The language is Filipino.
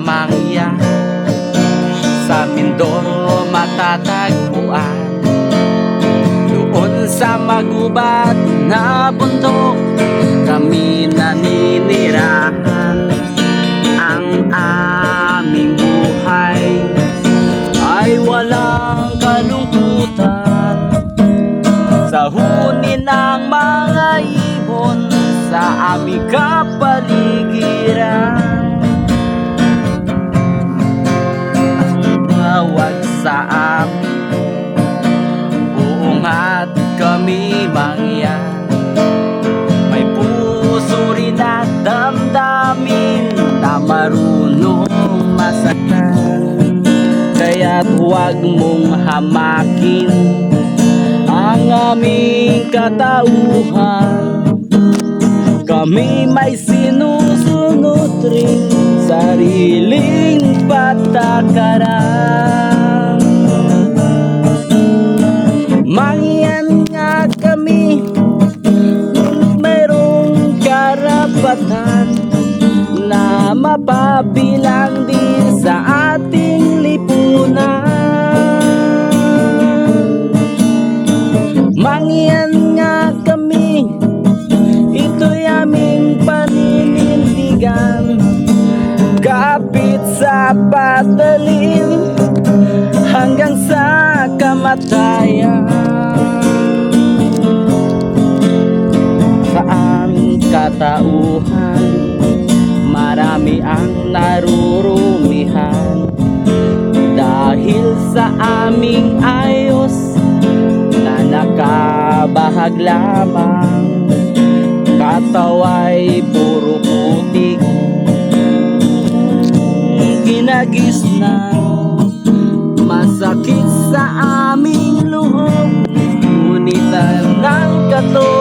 Maria. Sa Mindoro matatagpuan. Doon sa magubat na bundok Kami naninirahan Ang aming buhay. Ay walang kalungkutan Sa huni ng mga ibon Sa aming kapalit kami mangyan. May puso rin at damdamin Na marunong masaktan Kaya't huwag mong hamakin Ang aming katauhan. Kami may sinusunod rin sariling patakaran karapatan na mapabilang din sa ating lipunan. Mangyan nga kami Ito'y aming paninindigan. Kapit sa patalim Hanggang sa kamatayan. Sa katauhan. Marami ang narurumihan. Dahil sa aming ayos Na nakabahag lamang Kataway puro putik. Ginagisnan Masakit sa aming luhog Ngunit ang katulad